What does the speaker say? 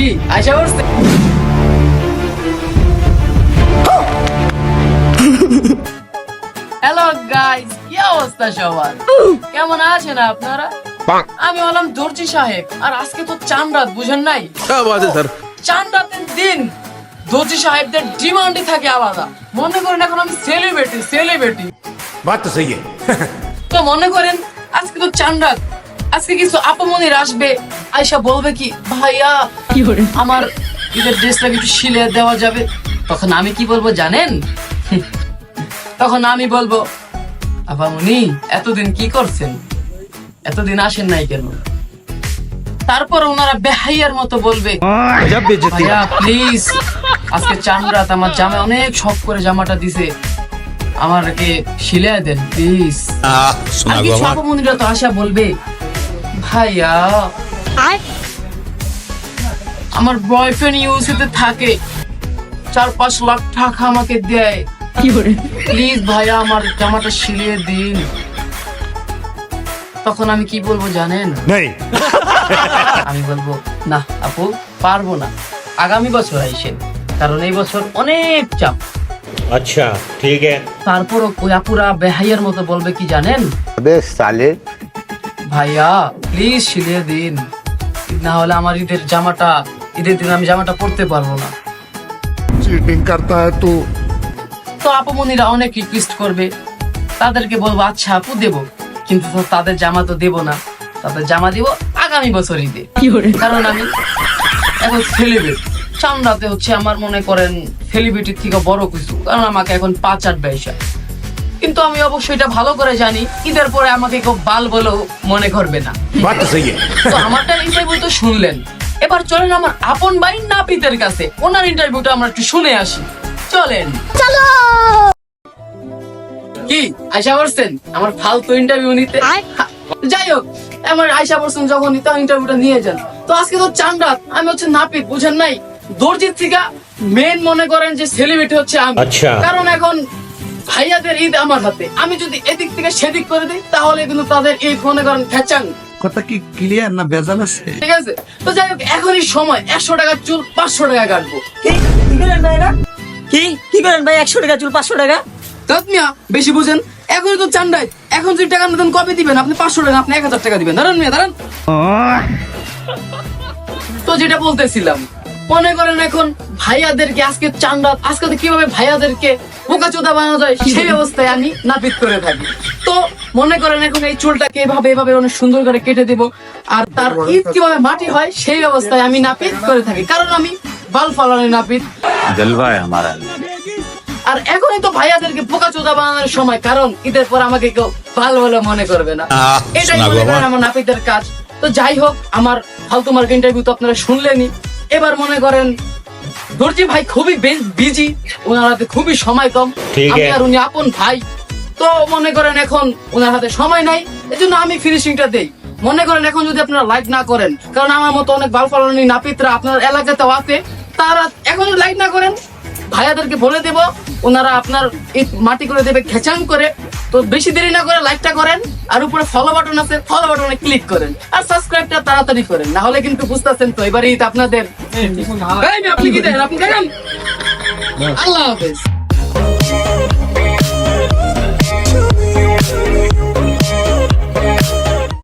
কি? আশা করছে hello guys কি অবস্থা সবার? কেমন আছেন আপনারা? আমি হলাম দর্জি সাহেব আর আজকে তো চান রাত বুঝেন নাই? স্যার। চান রাতের দিন দর্জি সাহেবদের ডিমান্ডই থাকে আলাদা। মনে করেন এখন আমি সেলিব্রিটি সেলিব্রিটি বাত তো সেই তো মনে করেন আজকে তো চান রাত আজকে কিছু আপামনির আসবে আয়সা বলবে কি ভাইয়া আমার ঈদের ড্রেসটা কিছু শিলে দেওয়া যাবে। তখন আমি কি বলব জানেন? তখন আমি বলব আপামনি এতদিন কি করছেন? এতদিন আসেন নাই কেন? তারপর ওনারা বেহাইয়ার মতো বলবে ভাইয়া প্লিজ আজকে চান রাত আমার জামা অনেক শখ করে জামাটা দিছে। আমারকে শিলে দেন প্লিজ আর আপামনিরা তো আশা বলবে ভাইয়া। আমার বয়ফ্রেন্ড থাকে। চার পাঁচ লাখ টাকা আমাকে দেয়। প্লিজ ভাইয়া আমার জামাটা সিলিয়ে দিন। তখন আমি কি বলব জানেন? আমি বলব না আপু পারব না। আগামী বছর আইসেন কারণ এই বছর অনেক চাপ। আচ্ছা ঠিক আছে। তারপর ওই আপুরা বেহাইয়ের মতো বলবে কি জানেন? বেশ তাহলে ভাইয়া প্লিজ সিলিয়ে দিন। না হলে আমার ঈদের জামাটা ঈদের দিন আমি জামাটা পরতে পারব না। চিটিং করতে হয় তো। তো আপুমনিরা অনেক রিকোয়েস্ট করবে। তাদেরকে বলব আচ্ছা আপু দেব। কিন্তু তাদের জামা তো দেব না। তাদের জামা দিব আগামী বছর ঈদে। কারণ আমি এখন সেলিব্রিটি চামড়াতে হচ্ছে আমার মনে করেন সেলিব্রিটির থেকে বড় কিছু। কারণ আমাকে এখন পাঁচ আট ব্যবসা কিন্তু আমি অবশ্যই এটা ভালো করে জানি ঈদের পরে আমাকে খুব বাল বলেও মনে করবে না। আমারটা ইন্টারভিউ তো শুনলেন। এবার চলেন আমার আপন ভাই নাপিতের কাছে ওনার ইন্টারভিউটা আমরা একটু শুনে আসি। চলেন। চলো! কি আশা করছেন আমার ফালতু ইন্টারভিউ নিতে। যাই হোক আমার আয়সা বলছেন যখন তখন ইন্টারভিউটা নিয়ে যান। তো আজকে তো চান্দাত আমি হচ্ছে নাপিত বুঝেন নাই? দর্জির থেকে মেন মনে করেন যে সেলিব্রিটি হচ্ছে আমি। আচ্ছা। কারণ এখন ভাইয়াদের ঈদ আমার হাতে। আমি যদি এদিক থেকে সেদিক করে দিই তাহলে কিন্তু তাদের ঈদ মনে করেন খেচাং কথা কি ক্লিয়ার না ভেজাল আছে? ঠিক আছে? তো যাই হোক এখনই সময়। একশো টাকার চুল পাঁচশো টাকা কাটবো। কি? কি করেন ভাই কি? কি করেন ভাই? একশো টাকা চুল পাঁচশো টাকা? মিয়া বেশি বুঝেন। এখনই তো চান্ডাই এখন যদি টাকা না দেন কবে দিবেন? আপনি পাঁচশো টাকা আপনি এক হাজার টাকা দিবেন। দাঁড়ান মিয়া দাঁড়ান তো যেটা বলতেছিলাম মনে করেন এখন ভাইয়াদেরকে আজকে চান্দাত আজকে তো কীভাবে ভাইয়াদেরকে বোকা চোদা বানানো যায় সেই অবস্থায় আমি নাপিত করে থাকি। তো মনে করেন এখন এই চুলটাকে এভাবে এভাবে অনেক সুন্দর করে কেটে দেব। আর তার ঈদ কীভাবে মাটি হয় সেই অবস্থায় আমি নাপিত করে থাকি। কারণ আমি বাল ফালানি নাপিত আর এখনই তো ভাইয়াদেরকে পোকা চোদা বানানোর সময় কারণ ঈদের পর আমাকে কেউ বাল বলে মনে করবে না। এটাই মনে করেন আমার নাপিতের কাজ। তো যাই হোক আমার ফালতু মার্কে ইন্টারভিউ তো আপনারা শুনলেনি এবার মনে করেন দর্জি ভাই খুবই বিজি ওনার হাতে খুবই সময় কম। আমি আর উনি আপন ভাই। তো মনে করেন এখন ওনার হাতে সময় নাই এজন্য আমি ফিনিশিংটা দেই। মনে করেন এখন যদি আপনারা লাইক না করেন কারণ আমার মতো অনেক বাল ফালানি নাপিতরা আপনার এলাকাতেও আছে তারা এখন লাইক না করেন ভাইয়াদেরকে বলে দেব ওনারা আপনার মাটি করে দেবে খেচাং করে তো বেশি দেরি না করে লাইকটা করেন, আর উপরে ফলো বাটন আছে ফলো বাটনে ক্লিক করেন, আর সাবস্ক্রাইবটা তাড়াতাড়ি করেন, না হলে কিন্তু বুঝতেছেন তো, এবারে ঈদ আপনাদের। আপনি কি দেখেন আপনি দেখেন। আল্লাহ হাফেজ।